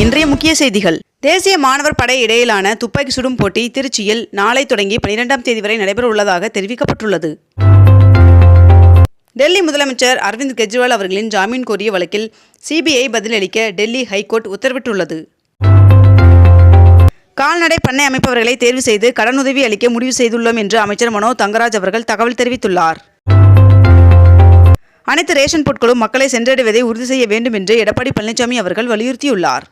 இன்றைய முக்கிய செய்திகள். தேசிய மாணவர் படை இடையிலான துப்பாக்கி சுடும் போட்டி திருச்சியில் நாளை தொடங்கி பனிரெண்டாம் தேதி வரை நடைபெற உள்ளதாக தெரிவிக்கப்பட்டுள்ளது. டெல்லி முதலமைச்சர் அரவிந்த் கெஜ்ரிவால் அவர்களின் ஜாமீன் கோரிய வழக்கில் சிபிஐ பதிலளிக்க டெல்லி ஹைகோர்ட் உத்தரவிட்டுள்ளது. கால்நடை பண்ணை அமைப்பவர்களை தேர்வு செய்து கடனுதவி அளிக்க முடிவு செய்துள்ளோம் என்று அமைச்சர் மனோ தங்கராஜ் அவர்கள் தகவல் தெரிவித்துள்ளார். அனைத்து ரேஷன் பொருட்களும் மக்களை சென்றடைவதை உறுதி செய்ய வேண்டும் என்று எடப்பாடி பழனிசாமி அவர்கள் வலியுறுத்தியுள்ளார்.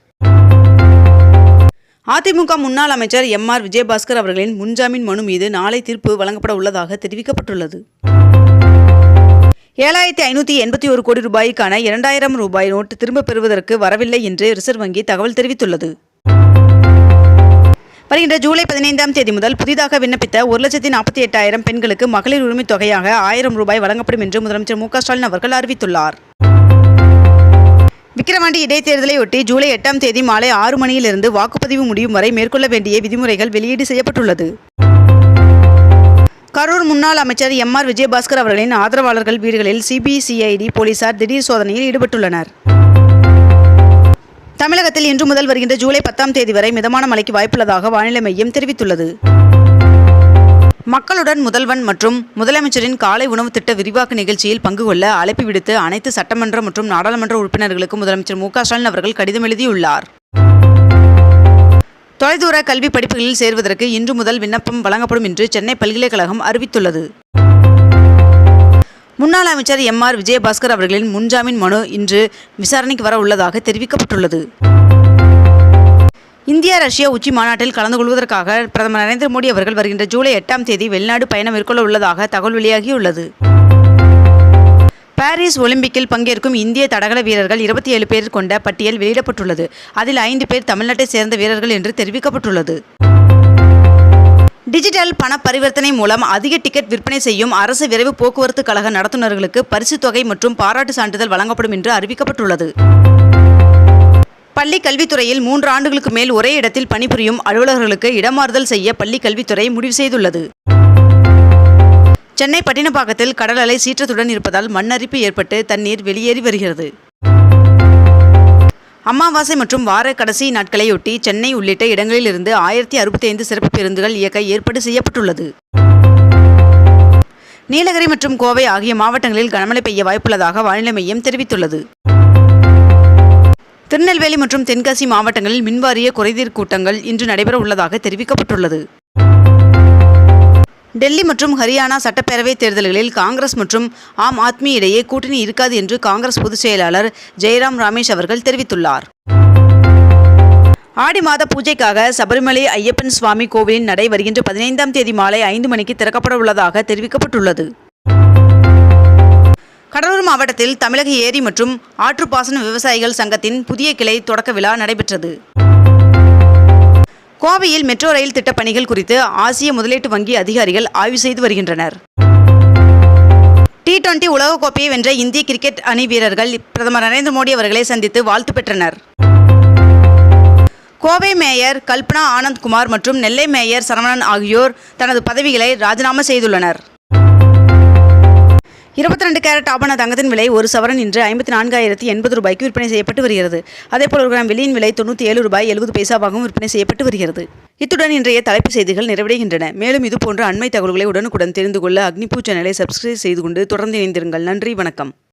அதிமுக முன்னாள் அமைச்சர் எம் ஆர் விஜயபாஸ்கர் அவர்களின் முன்ஜாமீன் மனு மீது நாளை தீர்ப்பு வழங்கப்பட உள்ளதாக தெரிவிக்கப்பட்டுள்ளது. ஏழாயிரத்தி ஐநூற்றி எண்பத்தி ஒரு கோடி ரூபாய்க்கான இரண்டாயிரம் ரூபாய் நோட்டு திரும்பப் பெறுவதற்கு வரவில்லை என்று ரிசர்வ் வங்கி தகவல் தெரிவித்துள்ளது. வருகின்ற ஜூலை பதினைந்தாம் தேதி முதல் புதிதாக விண்ணப்பித்த ஒரு லட்சத்தி நாற்பத்தி எட்டாயிரம் பெண்களுக்கு மகளிர் உரிமைத் தொகையாக ஆயிரம் ரூபாய் வழங்கப்படும் என்று முதலமைச்சர் மு க ஸ்டாலின் அவர்கள் அறிவித்துள்ளார். விக்கிரவாண்டி இடைத்தேர்தலையொட்டி ஜூலை எட்டாம் தேதி மாலை ஆறு மணியிலிருந்து வாக்குப்பதிவு முடியும் வரை மேற்கொள்ள வேண்டிய விதிமுறைகள் வெளியீடு செய்யப்பட்டுள்ளது. கரூர் முன்னாள் அமைச்சர் எம் ஆர் விஜயபாஸ்கர் அவர்களின் ஆதரவாளர்கள் வீடுகளில் சிபிசிஐடி போலீசார் திடீர் சோதனையில் ஈடுபட்டுள்ளனர். தமிழகத்தில் இன்று முதல் வருகின்ற ஜூலை பத்தாம் தேதி வரை மிதமான மழைக்கு வாய்ப்புள்ளதாக வானிலை மையம் தெரிவித்துள்ளது. மக்களுடன் முதல்வன் மற்றும் முதலமைச்சரின் காலை உணவு திட்ட விரிவாக்க நிகழ்ச்சியில் பங்கு கொள்ள அழைப்பு விடுத்து அனைத்து சட்டமன்ற மற்றும் நாடாளுமன்ற உறுப்பினர்களுக்கு முதலமைச்சர் மு ஸ்டாலின் அவர்கள் கடிதம் எழுதியுள்ளார். தொலைதூர கல்வி படிப்புகளில் சேர்வதற்கு இன்று முதல் விண்ணப்பம் வழங்கப்படும் என்று சென்னை பல்கலைக்கழகம் அறிவித்துள்ளது. முன்னாள் அமைச்சர் எம் ஆர் விஜயபாஸ்கர் அவர்களின் முன்ஜாமீன் மனு இன்று விசாரணைக்கு வர உள்ளதாக தெரிவிக்கப்பட்டுள்ளது. இந்தியா ரஷ்யா உச்சி மாநாட்டில் கலந்து கொள்வதற்காக பிரதமர் நரேந்திர மோடி அவர்கள் வருகின்ற ஜூலை எட்டாம் தேதி வெளிநாடு பயணம் மேற்கொள்ள உள்ளதாக தகவல் வெளியாகியுள்ளது. பாரிஸ் ஒலிம்பிக்கில் பங்கேற்கும் இந்திய தடகள வீரர்கள் இருபத்தி ஏழு பேர் கொண்ட பட்டியல் வெளியிடப்பட்டுள்ளது. அதில் ஐந்து பேர் தமிழ்நாட்டை சேர்ந்த வீரர்கள் என்று தெரிவிக்கப்பட்டுள்ளது. டிஜிட்டல் பண பரிவர்த்தனை மூலம் அதிக டிக்கெட் விற்பனை செய்யும் அரசு விரைவு போக்குவரத்து கழக நடத்துனர்களுக்கு பரிசுத் தொகை மற்றும் பாராட்டு சான்றிதழ் வழங்கப்படும் என்று அறிவிக்கப்பட்டுள்ளது. பள்ளி கல்வித்துறையில் மூன்று ஆண்டுகளுக்கு மேல் ஒரே இடத்தில் பணிபுரியும் அலுவலர்களுக்கு இடமாறுதல் செய்ய பள்ளி கல்வித்துறை முடிவு செய்துள்ளது. சென்னை பட்டினப்பாக்கத்தில் கடல் அலை சீற்றத்துடன் இருப்பதால் மண்ணரிப்பு ஏற்பட்டு தண்ணீர் வெளியேறி வருகிறது. அமாவாசை மற்றும் வார கடைசி நாட்களையொட்டி சென்னை உள்ளிட்ட இடங்களிலிருந்து ஆயிரத்தி அறுபத்தி ஐந்து சிறப்பு பேருந்துகள் இயக்க ஏற்பாடு செய்யப்பட்டுள்ளது. நீலகிரி மற்றும் கோவை ஆகிய மாவட்டங்களில் கனமழை பெய்ய வாய்ப்புள்ளதாக வானிலை மையம் தெரிவித்துள்ளது. திருநெல்வேலி மற்றும் தென்காசி மாவட்டங்களில் மின்வாரிய குறைதீர் கூட்டங்கள் இன்று நடைபெற உள்ளதாக தெரிவிக்கப்பட்டுள்ளது. டெல்லி மற்றும் ஹரியானா சட்டப்பேரவைத் தேர்தல்களில் காங்கிரஸ் மற்றும் ஆம் ஆத்மி இடையே கூட்டணி இருக்காது என்று காங்கிரஸ் பொதுச் செயலாளர் ஜெயராம் ரமேஷ் அவர்கள் தெரிவித்துள்ளார். ஆடி மாத பூஜைக்காக சபரிமலை ஐயப்பன் சுவாமி கோவிலின் நடை வருகின்ற பதினைந்தாம் தேதி மாலை ஐந்து மணிக்கு திறக்கப்பட உள்ளதாக தெரிவிக்கப்பட்டுள்ளது. கடலூர் மாவட்டத்தில் தமிழக ஏரி மற்றும் ஆற்றுப்பாசன விவசாயிகள் சங்கத்தின் புதிய கிளை தொடக்க விழா நடைபெற்றது. கோவையில் மெட்ரோ ரயில் திட்டப் பணிகள் குறித்து ஆசிய முதலீட்டு வங்கி அதிகாரிகள் ஆய்வு செய்து வருகின்றனர். டி டுவெண்டி உலகக்கோப்பையை வென்ற இந்திய கிரிக்கெட் அணி வீரர்கள் பிரதமர் நரேந்திர மோடி அவர்களை சந்தித்து வாழ்த்து பெற்றனர். கோவை மேயர் கல்பனா ஆனந்த்குமார் மற்றும் நெல்லை மேயர் சரவணன் ஆகியோர் தனது பதவிகளை ராஜினாமா செய்துள்ளனர். இருபத்தி ரெண்டு கேரட் ஆபான தங்கத்தின் விலை ஒரு சவரன் இன்று ஐம்பத்தி நான்காயிரத்தி எண்பது ரூபாய்க்கு விற்பனை செய்யப்பட்டு வருகிறது. அதேபோல் ஒரு கிராம் வெள்ளியின் விலை தொண்ணூற்றி ஏழு ரூபாய் எழுபது பைசாவாகவும் விற்பனை செய்யப்பட்டு வருகிறது. இத்துடன் இன்றைய தலைப்புச் செய்திகள் நிறைவடைகின்றன. மேலும் இதுபோன்ற அண்மை தகவல்களை உடனுக்குடன் தெரிந்து கொள்ள அக்னிபூ சேனலை சப்ஸ்கிரைப் செய்து கொண்டு தொடர்ந்து இணைந்திருங்கள். நன்றி வணக்கம்.